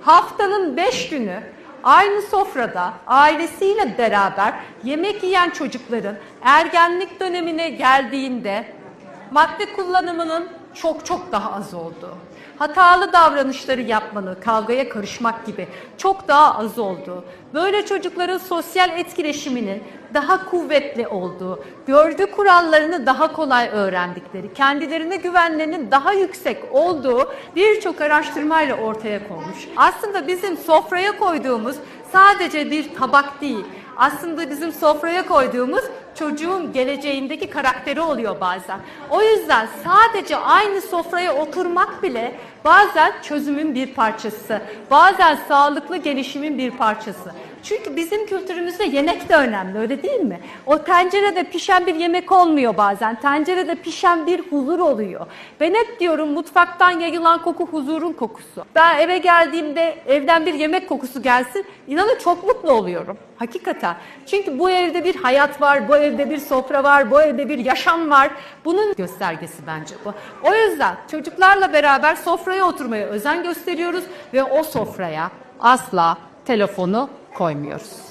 Haftanın 5 günü aynı sofrada ailesiyle beraber yemek yiyen çocukların ergenlik dönemine geldiğinde madde kullanımının çok çok daha az olduğu, hatalı davranışları yapmanı, kavgaya karışmak gibi çok daha az olduğu, böyle çocukların sosyal etkileşiminin daha kuvvetli olduğu, görgü kurallarını daha kolay öğrendikleri, kendilerine güvenlerinin daha yüksek olduğu birçok araştırmayla ortaya konmuş. Aslında bizim sofraya koyduğumuz sadece bir tabak değil, aslında bizim sofraya koyduğumuz çocuğun geleceğindeki karakteri oluyor bazen. O yüzden sadece aynı sofraya oturmak bile bazen çözümün bir parçası, bazen sağlıklı gelişimin bir parçası. Çünkü bizim kültürümüzde yemek de önemli öyle değil mi? O tencerede pişen bir yemek olmuyor bazen. Tencerede pişen bir huzur oluyor. Ben hep diyorum mutfaktan yayılan koku huzurun kokusu. Ben eve geldiğimde evden bir yemek kokusu gelsin inanın çok mutlu oluyorum. Hakikaten. Çünkü bu evde bir hayat var, bu evde bir sofra var, bu evde bir yaşam var. Bunun göstergesi bence bu. O yüzden çocuklarla beraber sofraya oturmaya özen gösteriyoruz ve o sofraya asla telefonu koymuyoruz.